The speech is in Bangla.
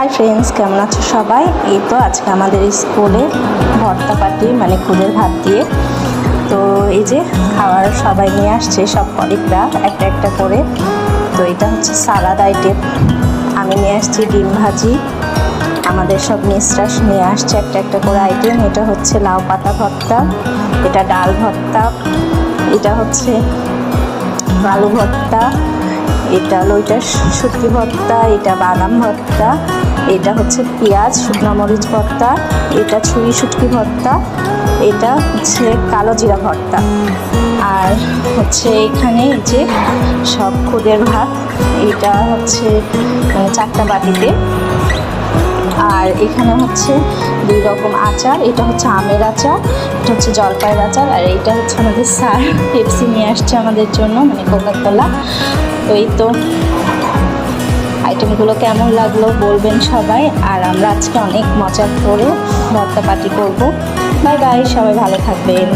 হাই ফ্রেন্ডস কেমন আছো সবাই? এই তো আজকে আমাদের স্কুলে ভর্তা পার্টি মানে খুদের ভাত দিয়ে। তো এই যে খাবার সবাই নিয়ে আসছে, সব কলিগরা একটা একটা করে। তো এটা হচ্ছে সালাদ আইটেম। আমি নিয়ে আসছি ডিম ভাজি। আমাদের সব মিস্টাস নিয়ে আসছে একটা একটা করে আইটেম। এটা হচ্ছে লাউ পাতা ভর্তা, এটা ডাল ভর্তা, এটা হচ্ছে আলু ভর্তা এটা হলো ওইটা শুটকি ভর্তা, এটা বাদাম ভর্তা, এটা হচ্ছে পেঁয়াজ, শুকনো মরিচ ভর্তা, এটা ছুরি শুটকি ভর্তা, এটা হচ্ছে কালো জিরা ভর্তা। আর হচ্ছে এখানে যে সব খুদের ভাত, এটা হচ্ছে চারটা বাটিতে। আর এখানে হচ্ছে দুই রকম আচার, এটা হচ্ছে আমের আচার, এটা হচ্ছে জলপাইয়ের আচার, আর এইটা হচ্ছে আমাদের স্যার পেপসি নিয়ে আসছে আমাদের জন্য মানে কোকা কোলা তো এই তো আইটেমগুলো কেমন লাগল বলবেন সবাই, আর আমরা আজকে অনেক মজা করে ভর্তা পার্টি করব। বাই বাই সবাই ভালো থাকবেন।